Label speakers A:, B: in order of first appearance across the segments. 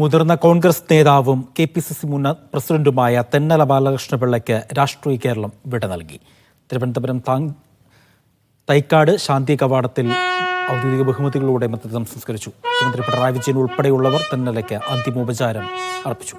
A: മുതിർന്ന കോൺഗ്രസ് നേതാവും K P C C മുൻ പ്രസിഡന്റുമായ തെന്നല ബാലകൃഷ്ണപിള്ളയ്ക്ക് രാഷ്ട്രീയ കേരളം വിട നൽകി. തിരുവനന്തപുരം താങ് തൈക്കാട് ശാന്തി കവാടത്തിൽ ഔദ്യോഗിക ബഹുമതികളോടെ മൃതദേഹം സംസ്കരിച്ചു. മുഖ്യമന്ത്രി പിണറായി വിജയൻ ഉൾപ്പെടെയുള്ളവർ തെന്നലയ്ക്ക് അന്തിമോപചാരം അർപ്പിച്ചു.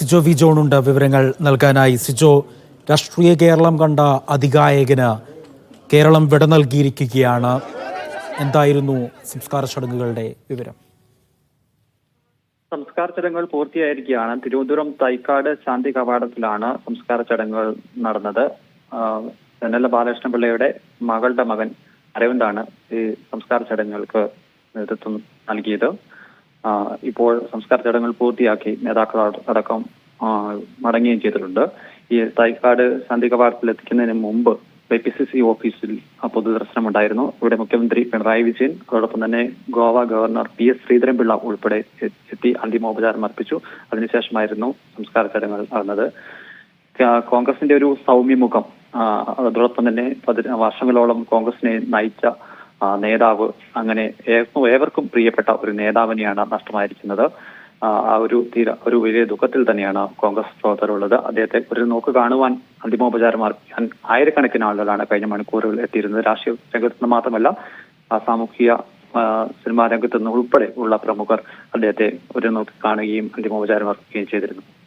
A: സിജോ വി ജോണുണ്ട് വിവരങ്ങൾ നൽകാനായി. സിജോ രാഷ്ട്രീയ കേരളം കണ്ട അധികായകന് കേരളം വിട നൽകിയിരിക്കുകയാണ്. എന്തായിരുന്നു സംസ്കാര ചടങ്ങുകളുടെ വിവരം?
B: സംസ്കാര ചടങ്ങുകൾ പൂർത്തിയായിരിക്കുകയാണ്. തിരുവനന്തപുരം തൈക്കാട് ശാന്തി കവാടത്തിലാണ് സംസ്കാര ചടങ്ങുകൾ നടന്നത്. ചെന്നല്ല ബാലകൃഷ്ണപിള്ളയുടെ ബാലകൃഷ്ണ പിള്ളയുടെ മകളുടെ മകൻ അരവിന്ദാണ് ഈ സംസ്കാര ചടങ്ങുകൾക്ക് നേതൃത്വം നൽകിയത്. ഇപ്പോൾ സംസ്കാര ചടങ്ങുകൾ പൂർത്തിയാക്കി നേതാക്കൾ അട- അടക്കം മടങ്ങുകയും ചെയ്തിട്ടുണ്ട്. ഈ തൈക്കാട് ശാന്തി കവാടത്തിൽ എത്തിക്കുന്നതിന് മുമ്പ് കെ പി സി സി ഓഫീസിൽ പൊതുദർശനം ഉണ്ടായിരുന്നു ഇവിടെ മുഖ്യമന്ത്രി പിണറായി വിജയൻ അതോടൊപ്പം തന്നെ Goa governor P S Sreedharan Pillai ഉൾപ്പെടെ എത്തി അന്തിമോപചാരം അർപ്പിച്ചു. അതിനുശേഷമായിരുന്നു സംസ്കാര ചടങ്ങുകൾ നടന്നത്. കോൺഗ്രസിന്റെ ഒരു സൗമ്യമുഖം അതോടൊപ്പം തന്നെ വർഷങ്ങളോളം കോൺഗ്രസിനെ നയിച്ച നേതാവ് അങ്ങനെ ഏവർക്കും പ്രിയപ്പെട്ട ഒരു നേതാവിനെയാണ് നഷ്ടമായിരിക്കുന്നത്. ആ, ഒരു തീര ഒരു വലിയ ദുഃഖത്തിൽ തന്നെയാണ് കോൺഗ്രസ് പ്രവർത്തകരുള്ളത്. അദ്ദേഹത്തെ ഒരു നോക്ക് കാണുവാൻ അന്തിമോപചാരം അർപ്പിക്കാൻ ആയിരക്കണക്കിന് ആളുകളാണ് കഴിഞ്ഞ മണിക്കൂറുകൾ എത്തിയിരുന്നത്. രാഷ്ട്രീയ രംഗത്ത് നിന്ന് മാത്രമല്ല സാമൂഹിക സിനിമാ രംഗത്ത് നിന്ന് ഉൾപ്പെടെ ഉള്ള പ്രമുഖർ അദ്ദേഹത്തെ ഒരു നോക്കി കാണുകയും അന്തിമോപചാരം അർപ്പിക്കുകയും ചെയ്തിരുന്നു.